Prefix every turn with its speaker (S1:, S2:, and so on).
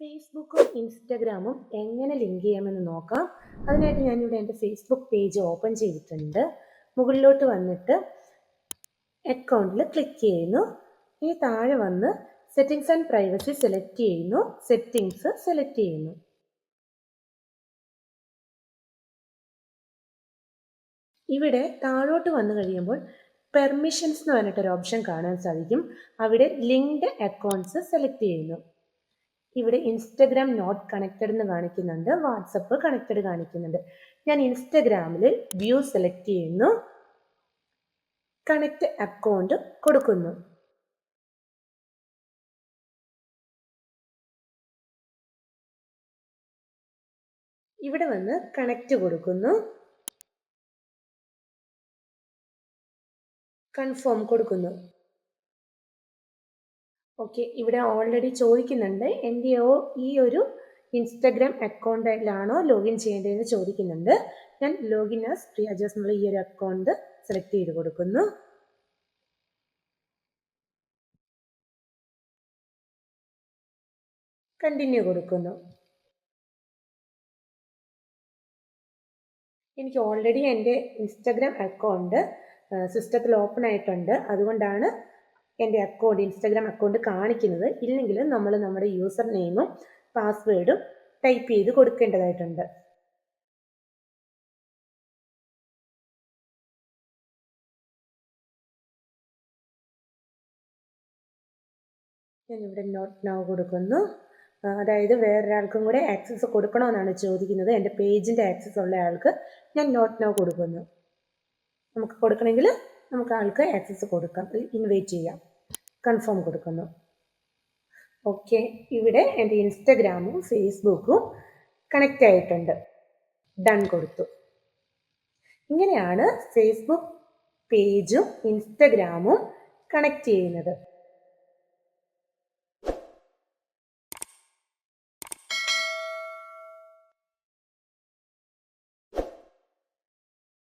S1: ഫേസ്ബുക്കും ഇൻസ്റ്റഗ്രാമും എങ്ങനെ ലിങ്ക് ചെയ്യാമെന്ന് നോക്കാം. അതിനായിട്ട് ഞാനിവിടെ എന്റെ ഫേസ്ബുക്ക് പേജ് ഓപ്പൺ ചെയ്തിട്ടുണ്ട്. മുകളിലോട്ട് വന്നിട്ട് അക്കൗണ്ടിൽ ക്ലിക്ക് ചെയ്യുന്നു. ഈ താഴെ വന്ന് സെറ്റിങ്സ് ആൻഡ് പ്രൈവസി സെലക്ട് ചെയ്യുന്നു. സെറ്റിങ്സ് സെലക്ട് ചെയ്യുന്നു. ഇവിടെ താഴോട്ട് വന്നു കഴിയുമ്പോൾ പെർമിഷൻസ് എന്ന് പറഞ്ഞിട്ടൊരു ഓപ്ഷൻ കാണാൻ സാധിക്കും. അവിടെ ലിങ്ക്ഡ് അക്കൗണ്ട്സ് സെലക്ട് ചെയ്യുന്നു. ഇവിടെ ഇൻസ്റ്റഗ്രാം നോട്ട് കണക്റ്റഡ് എന്ന് കാണിക്കുന്നുണ്ട്. വാട്സപ്പ് കണക്റ്റഡ് കാണിക്കുന്നുണ്ട്. ഞാൻ ഇൻസ്റ്റഗ്രാമിൽ വ്യൂ സെലക്ട് ചെയ്യുന്നു. കണക്റ്റ് അക്കൗണ്ട് കൊടുക്കുന്നു. ഇവിടെ വന്ന് കണക്റ്റ് കൊടുക്കുന്നു. കൺഫേം കൊടുക്കുന്നു. ഓക്കെ ഇവിടെ ഓൾറെഡി ചോദിക്കുന്നുണ്ട് എന്റെ ഈ ഒരു ഇൻസ്റ്റഗ്രാം അക്കൗണ്ടിലാണോ ലോഗിൻ ചെയ്യേണ്ടതെന്ന് ചോദിക്കുന്നുണ്ട്. ഞാൻ ലോഗിൻ ആസ് പ്രിയ ജോസ് എന്നുള്ള ഈ ഒരു അക്കൗണ്ട് സെലക്ട് ചെയ്ത് കൊടുക്കുന്നു. കണ്ടിന്യൂ കൊടുക്കുന്നു. എനിക്ക് ഓൾറെഡി എന്റെ ഇൻസ്റ്റഗ്രാം അക്കൗണ്ട് സിസ്റ്റത്തിൽ ഓപ്പൺ ആയിട്ടുണ്ട്. അതുകൊണ്ടാണ് എന്റെ അക്കൗണ്ട് ഇൻസ്റ്റാഗ്രാം അക്കൗണ്ട് കാണിക്കുന്നത്. ഇല്ലെങ്കിൽ നമ്മൾ നമ്മുടെ യൂസർ നെയിമും പാസ്വേഡും ടൈപ്പ് ചെയ്ത് കൊടുക്കേണ്ടതായിട്ടുണ്ട്. ഞാനിവിടെ നോട്ട് നൗ കൊടുക്കുന്നു. അതായത് വേറൊരാൾക്കും കൂടെ ആക്സസ് കൊടുക്കണമെന്നാണ് ചോദിക്കുന്നത്. എന്റെ പേജിന്റെ ആക്സസ് ഉള്ള ആൾക്ക് ഞാൻ നോട്ട് നൗ കൊടുക്കുന്നു. നമുക്ക് കൊടുക്കണമെങ്കിൽ നമുക്ക് ആൾക്ക് ആക്സസ് കൊടുക്കാം. ഇൻവൈറ്റ് ചെയ്യാം. കൺഫേം കൊടുക്കുന്നു. ഓക്കെ ഇവിടെ എന്റെ ഇൻസ്റ്റഗ്രാമും ഫേസ്ബുക്കും കണക്റ്റ് ആയിട്ടുണ്ട്. ഡൺ കൊടുത്തു. ഇങ്ങനെയാണ് ഫേസ്ബുക്ക് പേജും ഇൻസ്റ്റഗ്രാമും കണക്റ്റ് ചെയ്യുന്നത്.